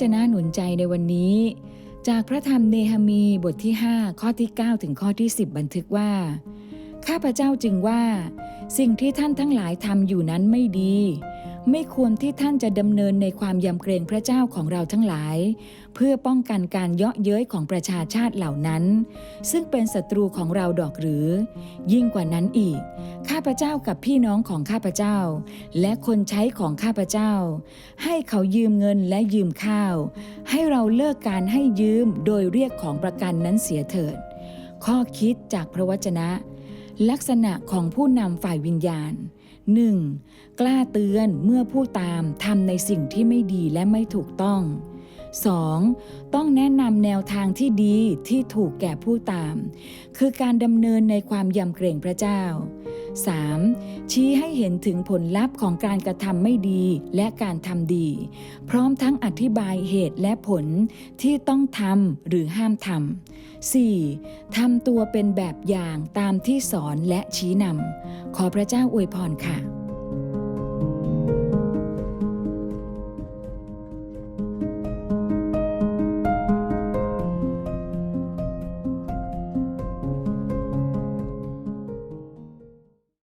จนะหนุนใจในวันนี้ จากพระธรรมเนหมีบทที่ 5 ข้อที่ 9 ถึงข้อที่ 10 บันทึกว่า ข้าพเจ้าจึงว่า สิ่งที่ท่านทั้งหลายทำอยู่นั้นไม่ดี ไม่ควรที่ท่านจะดำเนินในความยำเกรงพระเจ้าของเราทั้งหลาย เพื่อป้องกันการเยาะเย้ยของประชาชาติเหล่านั้น ซึ่งเป็นศัตรูของเราดอกหรือ ยิ่งกว่านั้นอีก ข้าพเจ้ากับพี่น้องของข้าพเจ้า และคนใช้ของข้าพเจ้า ให้เขายืมเงินและยืมข้าว ให้เราเลิกการให้ยืมโดยเรียกของประกันนั้นเสียเถิด ข้อคิดจากพระวจนะ ลักษณะของผู้นำฝ่ายวิญญาณ 1. กล้าเตือนเมื่อผู้ตามทำในสิ่งที่ไม่ดีและไม่ถูกต้อง 2. ต้องแนะนำแนวทางที่ดีที่ถูกแก่ผู้ตาม คือการดำเนินในความยำเกรงพระเจ้า 3. ชี้ให้เห็นถึงผลลัพธ์ของการกระทำไม่ดีและการทำดี พร้อมทั้งอธิบายเหตุและผลที่ต้องทำหรือห้ามทำ 4. ทำตัวเป็นแบบอย่างตามที่สอนและชี้นำขอพระเจ้าอวยพรค่ะ